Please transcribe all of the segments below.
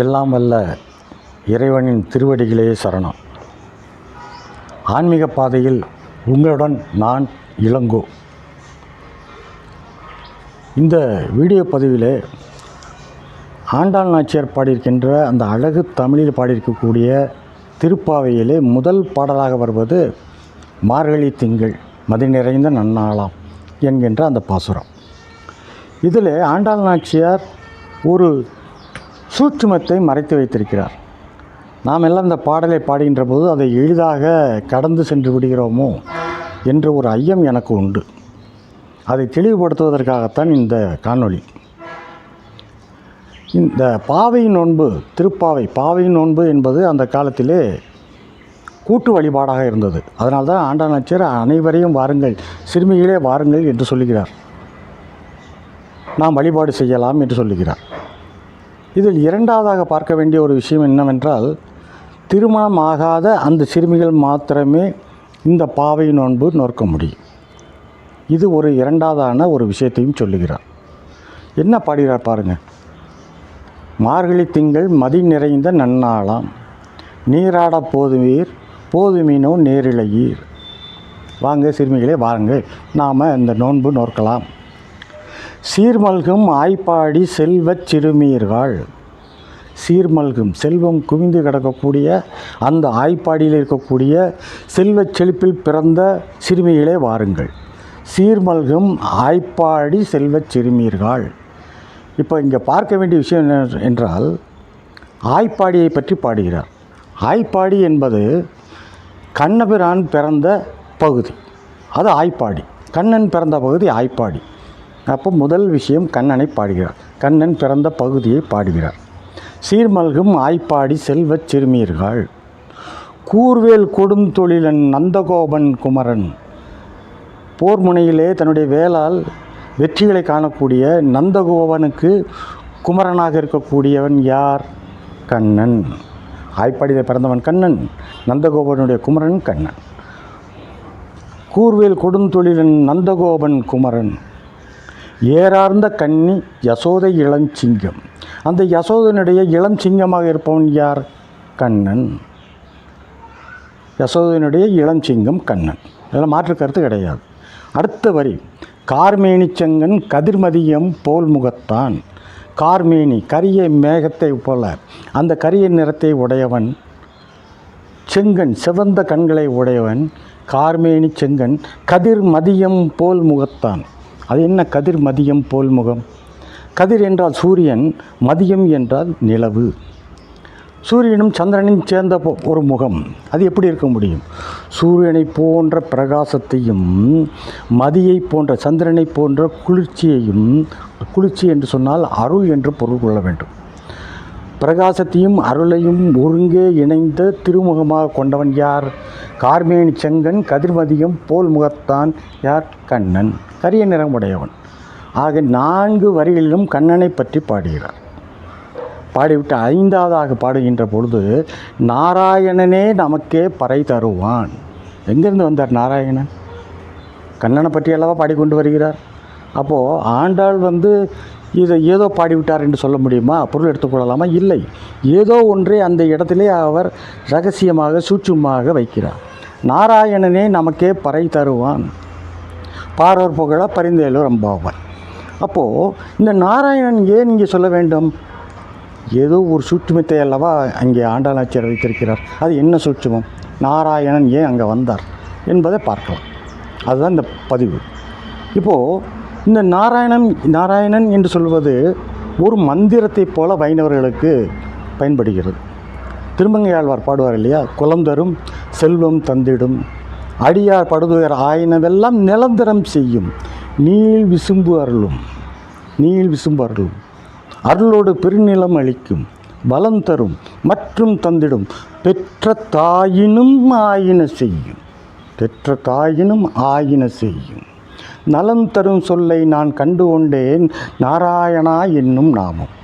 எல்லாம் வல்ல இறைவனின் திருவடிகளே சரணம். ஆன்மீக பாதையில் உங்களுடன் நான் இளங்கோ. இந்த வீடியோ பதிவிலே ஆண்டாள் நாச்சியார் பாடியிருக்கின்ற அந்த அழகு தமிழில் பாடியிருக்கக்கூடிய திருப்பாவையிலே முதல் பாடலாக வருவது மார்கழி திங்கள் மதி நிறைந்த நன்னாளாம் என்கின்ற அந்த பாசுரம். இதில் ஆண்டாள் நாச்சியார் ஒரு சூட்சுமத்தை மறைத்து வைத்திருக்கிறார். நாம் எல்லாம் இந்த பாடலை பாடுகின்ற போது அதை எளிதாக கடந்து சென்று விடுகிறோமோ என்ற ஒரு ஐயம் எனக்கு உண்டு. அதை தெளிவுபடுத்துவதற்காகத்தான் இந்த காணொளி. இந்த பாவை நோன்பு திருப்பாவை பாவை நோன்பு என்பது அந்த காலத்திலே கூட்டு வழிபாடாக இருந்தது. அதனால் தான் ஆண்டாள் அனைவரையும் வாருங்கள் சிறுமிகளே வாருங்கள் என்று சொல்லுகிறார். நாம் வழிபாடு செய்யலாம் என்று சொல்லுகிறார். இதில் இரண்டாவதாக பார்க்க வேண்டிய ஒரு விஷயம் என்னவென்றால் திருமணம் ஆகாத அந்த சிறுமிகள் மாத்திரமே இந்த பாவை நோன்பு நோக்க முடியும். இது ஒரு இரண்டாவதான ஒரு விஷயத்தையும் சொல்லுகிறார். என்ன பாடுகிறார் பாருங்கள் மார்கழி திங்கள் மதி நிறைந்த நன்னாளாம். நீராட போதுவீர் போதுமீனோ நேரிழையீர். வாங்க சிறுமிகளே வாருங்கள். நாம் இந்த நோன்பு நோக்கலாம் சீர்மல்கும் ஆய்ப்பாடி செல்வச் சிறுமீர்கள். சீர்மல்கும் செல்வம் குவிந்து கிடக்கக்கூடிய அந்த ஆய்ப்பாடியில் இருக்கக்கூடிய செல்வச் செழிப்பில் பிறந்த சிறுமிகளே வாருங்கள். சீர்மல்கும் ஆய்ப்பாடி செல்வச் சிறுமீர்கள். இப்போ இங்கே பார்க்க வேண்டிய விஷயம் என்ன என்றால் ஆய்ப்பாடியை பற்றி பாடுகிறார். ஆய்ப்பாடி என்பது கண்ணபிரான் பிறந்த பகுதி. அது ஆய்ப்பாடி. கண்ணன் பிறந்த பகுதி ஆய்ப்பாடி. அப்போ முதல் விஷயம் கண்ணனை பாடுகிறார். கண்ணன் பிறந்த பகுதியை பாடுகிறார். சீர்மல்கும் ஆய்ப்பாடி செல்வச் சிறுமியர்கள். கூர்வேல் கொடும் தொழிலன் நந்தகோபன் குமரன். போர் முனையிலே தன்னுடைய வேளால் வெற்றிகளை காணக்கூடிய நந்தகோபனுக்கு குமரனாக இருக்கக்கூடியவன் யார்? கண்ணன். ஆய்ப்பாடியில் பிறந்தவன் கண்ணன் நந்தகோபனுடைய குமரன் கண்ணன். கூர்வேல் கொடுந்தொழிலன் நந்தகோபன் குமரன். ஏறார்ந்த கன்னி யசோதை இளஞ்சிங்கம். அந்த யசோதனுடைய இளம் சிங்கமாக இருப்பவன் யார்? கண்ணன். யசோதனுடைய இளம் சிங்கம் கண்ணன். இதில் மாற்று கருத்து கிடையாது. அடுத்த வரி. கார்மேனிச்சங்கன் கதிர்மதியம் போல் முகத்தான். கார்மேனி கரிய மேகத்தை போல. அந்த கரிய நிறத்தை உடையவன் செங்கன் சிவந்த கண்களை உடையவன் கார்மேனி செங்கன் கதிர் மதியம் போல் முகத்தான். அது என்ன கதிர் மதியம் போல் முகம்? கதிர் என்றால் சூரியன் மதியம் என்றால் நிலவு. சூரியனும் சந்திரனும் சேர்ந்த ஒரு முகம். அது எப்படி இருக்க முடியும்? சூரியனை போன்ற பிரகாசத்தையும் மதியை போன்ற சந்திரனை போன்ற குளிர்ச்சியையும் குளிர்ச்சி என்று சொன்னால் அருள் என்று பொருள் கொள்ள வேண்டும். பிரகாசத்தையும் அருளையும் ஒருங்கே இணைந்த திருமுகமாக கொண்டவன் யார்? கார்மேனி செங்கன் கதிர்மதியம் போல் முகத்தான் யார்? கண்ணன். கரிய நிறம் உடையவன் ஆக நான்கு வரிகளிலும் கண்ணனை பற்றி பாடுகிறார். பாடிவிட்டு ஐந்தாவதாக பாடுகின்ற பொழுது நாராயணனே நமக்கே பறை தருவான். எங்கேருந்து வந்தார் நாராயணன்? கண்ணனை பற்றி அல்லவா பாடிக்கொண்டு வருகிறார்? அப்போது ஆண்டாள் வந்து இதை ஏதோ பாடிவிட்டார் என்று சொல்ல முடியுமா? பொருள் எடுத்துக்கொள்ளலாமா இல்லை. ஏதோ ஒன்றை அந்த இடத்திலே அவர் ரகசியமாக சூட்சுமமாக வைக்கிறார். நாராயணனே நமக்கே பறை தருவான். பாரோர் புகழ பரிந்தேலூர் அம்பாவான். அப்போது இந்த நாராயணன் ஏன் இங்கே சொல்ல வேண்டும்? ஏதோ ஒரு சூட்சுமத்தை அல்லவா அங்கே ஆண்டாளாச்சியர் வைத்திருக்கிறார். அது என்ன சூட்சுமம்? நாராயணன் ஏன் அங்கே வந்தார்? என்பதை பார்க்கலாம். அதுதான் இந்த பதிவு. இப்போது இந்த நாராயணன் நாராயணன் என்று சொல்வது ஒரு மந்திரத்தைப் போல வைணவர்களுக்கு பயன்படுகிறது. திருமங்கையாழ்வார் பாடுவார் இல்லையா? குலம் தரும் செல்வம் தந்திடும். அடியார் படுதுயர் ஆயினவெல்லாம் நிலந்தரம் செய்யும். நீள் விசும்பு அருளும். நீள் விசும்பு அருளும். அருளோடு பெருநிலம் அளிக்கும். பலம் தரும் மற்றும் தந்திடும். பெற்ற தாயினும் ஆயின செய்யும். பெற்ற தாயினும் ஆயின செய்யும். நலம் தரும் சொல்லை நான் கண்டு கொண்டேன். நாராயணா என்னும் நாமம்.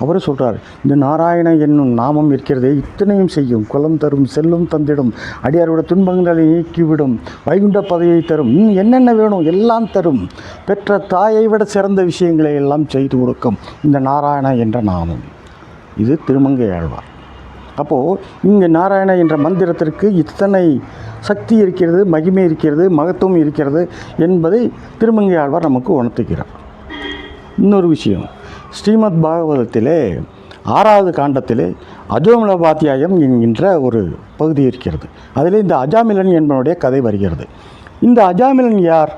அவர் சொல்கிறார் இந்த நாராயண என்னும் நாமம் இருக்கிறதே இத்தனையும் செய்யும். குலம் தரும் செல்லும் தந்திடும். அடியாரோட துன்பங்களை நீக்கிவிடும். வைகுண்ட பதவியை தரும். என்னென்ன வேணும்? எல்லாம் தரும். பெற்ற தாயை விட சிறந்த விஷயங்களை எல்லாம் செய்து கொடுக்கும். இந்த நாராயண என்ற நாமம். இது திருமங்கை ஆழ்வார். அப்போது இங்கே நாராயண என்ற மந்திரத்திற்கு இத்தனை சக்தி இருக்கிறது மகிமை இருக்கிறது மகத்துவம் இருக்கிறது என்பதை திருமங்கை ஆழ்வார் நமக்கு உணர்த்துகிறார். இன்னொரு விஷயம் ஸ்ரீமத் பாகவதத்திலே ஆறாவது காண்டத்திலே அஜோமலபாத்தியாயம் என்கின்ற ஒரு பகுதி இருக்கிறது. அதிலே இந்த அஜாமிலன் என்பனுடைய கதை வருகிறது. இந்த அஜாமிலன் யார்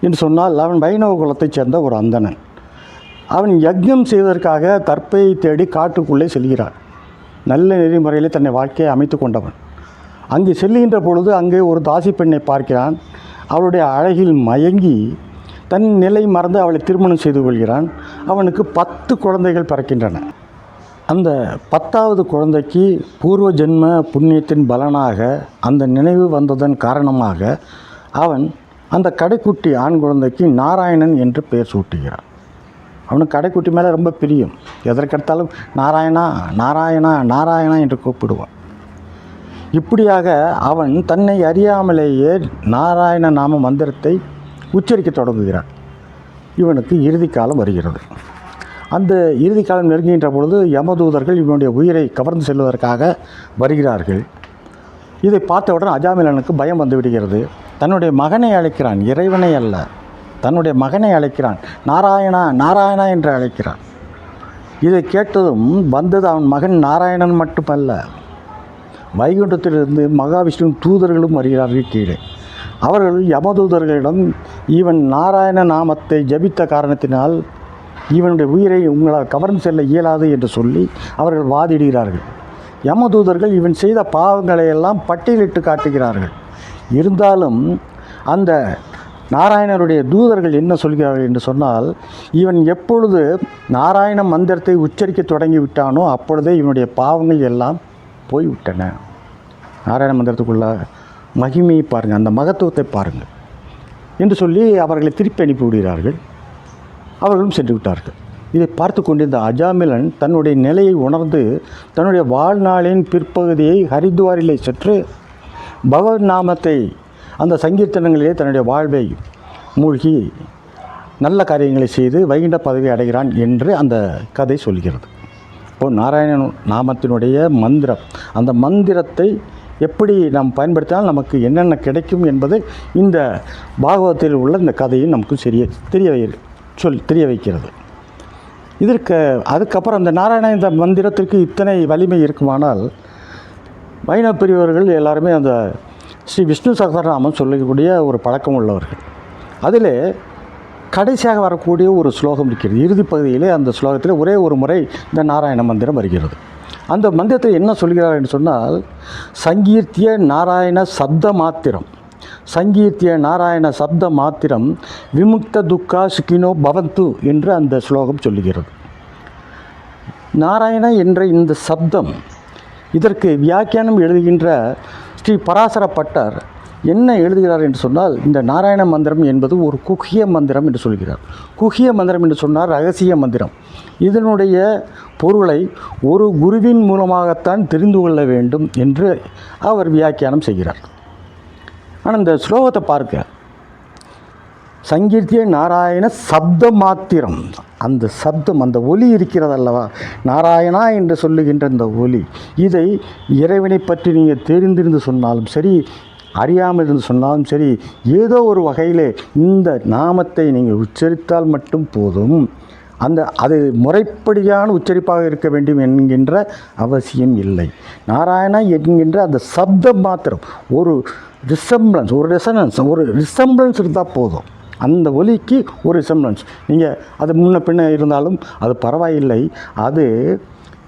என்று சொன்னால் அவன் வைணவ குலத்தைச் சேர்ந்த ஒரு அந்தணன். அவன் யக்ஞம் செய்வதற்காக தற்பையை தேடி காட்டுக்குள்ளே செல்கிறான். நல்ல நெறிமுறையில் தன்னை வாழ்க்கையை அமைத்து கொண்டவன். அங்கே செல்லுகின்ற பொழுது அங்கே ஒரு தாசி பெண்ணை பார்க்கிறான். அவளுடைய அழகில் மயங்கி தன் நிலை மறந்து அவளை திருமணம் செய்து கொள்கிறான். அவனுக்கு பத்து குழந்தைகள் பிறக்கின்றன. அந்த பத்தாவது குழந்தைக்கு பூர்வ ஜென்ம புண்ணியத்தின் பலனாக அந்த நினைவு வந்ததன் காரணமாக அவன் அந்த கடைக்குட்டி ஆண் குழந்தைக்கு நாராயணன் என்று பெயர் சூட்டுகிறான். அவனுக்கு கடைக்குட்டி மேலே ரொம்ப பிரியம். எதற்கெடுத்தாலும் நாராயணா நாராயணா நாராயணா என்று கூப்பிடுவான். இப்படியாக அவன் தன்னை அறியாமலேயே நாராயண நாம மந்திரத்தை உச்சரிக்க தொடங்குகிறான். இவனுக்கு இறுதி காலம் வருகிறது. அந்த இறுதி காலம் நெருங்குகின்ற பொழுது யமதூதர்கள் இவனுடைய உயிரை கவர்ந்து செல்வதற்காக வருகிறார்கள். இதை பார்த்தவுடன் அஜாமிலனுக்கு பயம் வந்து விடுகிறது. தன்னுடைய மகனை அழைக்கிறான். இறைவனை அல்ல. தன்னுடைய மகனை அழைக்கிறான். நாராயணா நாராயணா என்று அழைக்கிறான். இதை கேட்டதும் வந்தது அவன் மகன் நாராயணன் மட்டுமல்ல. வைகுண்டத்திலிருந்து மகாவிஷ்ணு தூதர்களும் வருகிறார்கள் கீழே. அவர்கள் யமதூதர்களிடம் இவன் நாராயண நாமத்தை ஜபித்த காரணத்தினால் இவனுடைய உயிரை உங்களால் கவர்ந்து செல்ல இயலாது என்று சொல்லி அவர்கள் வாதிடுகிறார்கள். யமதூதர்கள் இவன் செய்த பாவங்களை எல்லாம் பட்டியலிட்டு காட்டுகிறார்கள். இருந்தாலும் அந்த நாராயணருடைய தூதர்கள் என்ன சொல்கிறார்கள் என்று சொன்னால் இவன் எப்பொழுது நாராயண மந்திரத்தை உச்சரிக்க தொடங்கி விட்டானோ அப்பொழுதே இவனுடைய பாவங்கள் எல்லாம் போய்விட்டன. நாராயண மந்திரத்துக்குள்ள மகிமையை பாருங்கள் அந்த மகத்துவத்தை பாருங்கள் என்று சொல்லி அவர்களை திருப்பி அனுப்பி விடுகிறார்கள் அவர்களும் சென்று விட்டார்கள். இதை பார்த்து கொண்டிருந்த அஜாமிலன் தன்னுடைய நிலையை உணர்ந்து தன்னுடைய வாழ்நாளின் பிற்பகுதியை ஹரித்வாரிலே சென்று பகவத் நாமத்தை அந்த சங்கீர்த்தனங்களிலே தன்னுடைய வாழ்வை மூழ்கி நல்ல காரியங்களை செய்து வைகுண்ட பதவி அடைகிறான் என்று அந்த கதை சொல்கிறது. இப்போ நாராயணன் நாமத்தினுடைய மந்திரம் அந்த மந்திரத்தை எப்படி நாம் பயன்படுத்தினால் நமக்கு என்னென்ன கிடைக்கும் என்பது இந்த பாகவதத்தில் உள்ள இந்த கதையும் நமக்கு சரிய தெரிய வை சொல் தெரிய வைக்கிறது. இதற்கு அதுக்கப்புறம் அந்த நாராயண இந்த மந்திரத்திற்கு இத்தனை வலிமை இருக்குமானால் வைணவ பெரியவர்கள் எல்லாருமே அந்த ஸ்ரீ விஷ்ணு சகசரநாமம் சொல்லக்கூடிய ஒரு பழக்கம் உள்ளவர்கள். அதில் கடைசியாக வரக்கூடிய ஒரு ஸ்லோகம் இருக்கிறது. இறுதி பகுதியிலே அந்த ஸ்லோகத்தில் ஒரே ஒரு முறை இந்த நாராயண மந்திரம் வருகிறது. அந்த மந்திரத்தை என்ன சொல்கிறார் என்று சொன்னால் சங்கீர்த்திய நாராயண சப்த மாத்திரம் சங்கீர்த்திய நாராயண சப்த மாத்திரம் விமுக்த துக்கா சுக்கினோ பவந்து என்று அந்த ஸ்லோகம் சொல்லுகிறது. நாராயண என்ற இந்த சப்தம் இதற்கு வியாக்கியானம் எழுதுகின்ற ஸ்ரீ பராசர பட்டர் என்ன எழுதுகிறார் என்று சொன்னால் இந்த நாராயண மந்திரம் என்பது ஒரு குகிய மந்திரம் என்று சொல்கிறார். குகிய மந்திரம் என்று சொன்னால் ரகசிய மந்திரம். இதனுடைய பொருளை ஒரு குருவின் மூலமாகத்தான் தெரிந்து கொள்ள வேண்டும் என்று அவர் வியாக்கியானம் செய்கிறார். ஆனால் இந்த ஸ்லோகத்தை பார்க்க சங்கீர்த்திய நாராயண சப்த மாத்திரம் அந்த சப்தம் அந்த ஒலி இருக்கிறதல்லவா? நாராயணா என்று சொல்லுகின்ற இந்த ஒலி. இதை இறைவனை பற்றி நீங்கள் தெரிந்திருந்து சொன்னாலும் சரி அறியாமல் இருந்து சொன்னாலும் சரி ஏதோ ஒரு வகையில் இந்த நாமத்தை நீங்கள் உச்சரித்தால் மட்டும் போதும். அந்த அது முறைப்படியான உச்சரிப்பாக இருக்க வேண்டும் என்கின்ற அவசியம் இல்லை. நாராயணா என்கின்ற அந்த சப்தம் மாத்திரம் ஒரு ரிசம்பிளன்ஸ் ஒரு ரெசனன்ஸ் ஒரு ரிசம்பிளன்ஸ் இருந்தால் போதும். அந்த ஒலிக்கு ஒரு ரிசம்பிளன்ஸ் நீங்கள் அது முன்ன பின்ன இருந்தாலும் அது பரவாயில்லை. அது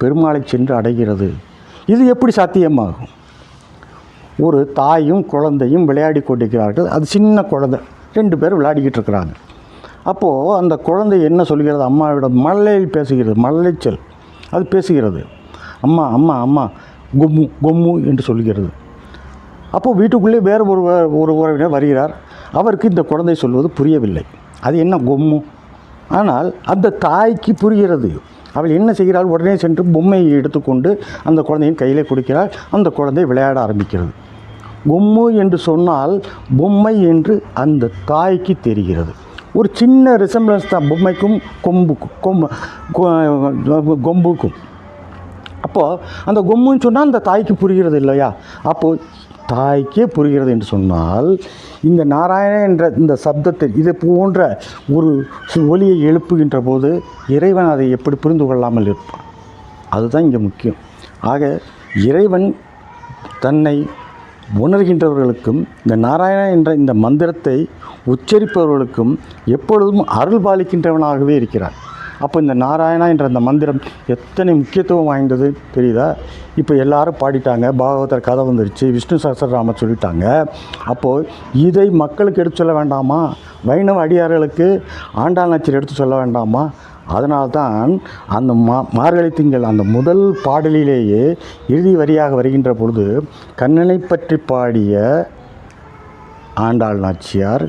பெருமாளை சென்று அடைகிறது. இது எப்படி சாத்தியமாகும்? ஒரு தாயும் குழந்தையும் விளையாடி கொண்டிருக்கிறார்கள். அது சின்ன குழந்தை. ரெண்டு பேரும் விளையாடிக்கிட்டு இருக்கிறாங்க. அப்போது அந்த குழந்தை என்ன சொல்கிறது? அம்மாவிடம் மல்லையில் பேசுகிறது. மல்லைச்சல் அது பேசுகிறது. அம்மா அம்மா அம்மா கொம்மு கொம்மு என்று சொல்கிறது. அப்போது வீட்டுக்குள்ளே வேறு ஒரு ஒரு உறவினர் வருகிறார். அவருக்கு இந்த குழந்தை சொல்வது புரியவில்லை. அது என்ன கொம்மு? ஆனால் அந்த தாய்க்கு புரிகிறது. அவள் என்ன செய்கிறாள்? உடனே சென்று பொம்மையை எடுத்துக்கொண்டு அந்த குழந்தையின் கையிலே கொடுக்கிறாள். அந்த குழந்தை விளையாட ஆரம்பிக்கிறது. பொம்மை என்று சொன்னால் பொம்மை என்று அந்த தாய்க்கு தெரிகிறது. ஒரு சின்ன ரிசம்பிளன்ஸ் தான் பொம்மைக்கும் கொம்புக்கும் கொம்பு கொ- கொம்புக்கும். அப்போது அந்த கொம்முன்னு சொன்னால் அந்த தாய்க்கு புரிகிறது இல்லையா? அப்போது தாய்க்கே புரிகிறது என்று சொன்னால் இந்த நாராயண என்ற இந்த சப்தத்தை இது போன்ற ஒரு ஒலியை எழுப்புகின்ற போது இறைவன் அதை எப்படி புரிந்து கொள்ளாமல் இருப்பான்? அதுதான் இங்கே முக்கியம். ஆக இறைவன் தன்னை உணர்கின்றவர்களுக்கும் இந்த நாராயண என்ற இந்த மந்திரத்தை உச்சரிப்பவர்களுக்கும் எப்பொழுதும் அருள் பாலிக்கின்றவனாகவே இருக்கிறார் அப்போ இந்த நாராயணா என்ற அந்த மந்திரம் எத்தனை முக்கியத்துவம் வாய்ந்தது தெரியுதா? இப்போ எல்லாரும் பாடிட்டாங்க பாகவதர் கதை வந்துருச்சு விஷ்ணு சஹஸ்ரநாமம் சொல்லிட்டாங்க. அப்போது இதை மக்களுக்கு எடுத்து சொல்ல வேண்டாமா? வைணவ அடியார்களுக்கு ஆண்டாள் நாச்சியர் எடுத்து சொல்ல வேண்டாமா? அதனால்தான் அந்த மா மார்கழி திங்கள் அந்த முதல் பாடலிலேயே இறுதி வரியாக வருகின்ற பொழுது கண்ணனை பற்றி பாடிய ஆண்டாள் நாச்சியார்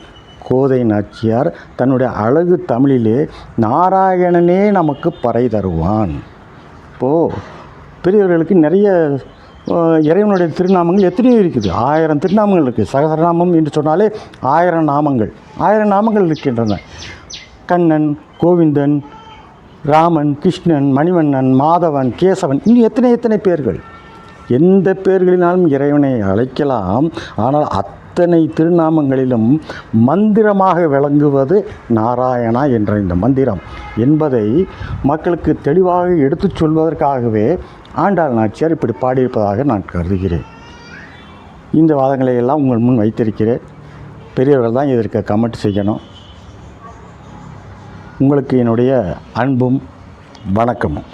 கோதை நாச்சியார் தன்னுடைய அழகு தமிழிலே நாராயணனே நமக்கு பறை தருவான். இப்போது பெரியவர்களுக்கு நிறைய இறைவனுடைய திருநாமங்கள் எத்தனையோ இருக்குது. ஆயிரம் திருநாமங்கள் இருக்குது சகசரநாமம் என்று சொன்னாலே ஆயிரம் நாமங்கள். ஆயிரம் நாமங்கள் இருக்கின்றன. கண்ணன் கோவிந்தன் ராமன் கிருஷ்ணன் மணிவண்ணன் மாதவன் கேசவன் இன்னும் எத்தனை எத்தனை பேர்கள்? எந்த பேர்களினாலும் இறைவனை அழைக்கலாம். ஆனால் அத் அத்தனை திருநாமங்களிலும் மந்திரமாக விளங்குவது நாராயணா என்ற இந்த மந்திரம் என்பதை மக்களுக்கு தெளிவாக எடுத்துச் சொல்வதற்காகவே ஆண்டாள் நாச்சியார் இப்படி பாடியிருப்பதாக நான் கருதுகிறேன். இந்த வாதங்களை எல்லாம் உங்கள் முன் வைத்திருக்கிறேன். பெரியவர்கள் தான் இதற்கு கமெண்ட் செய்யணும். உங்களுக்கு என்னுடைய அன்பும் வணக்கமும்.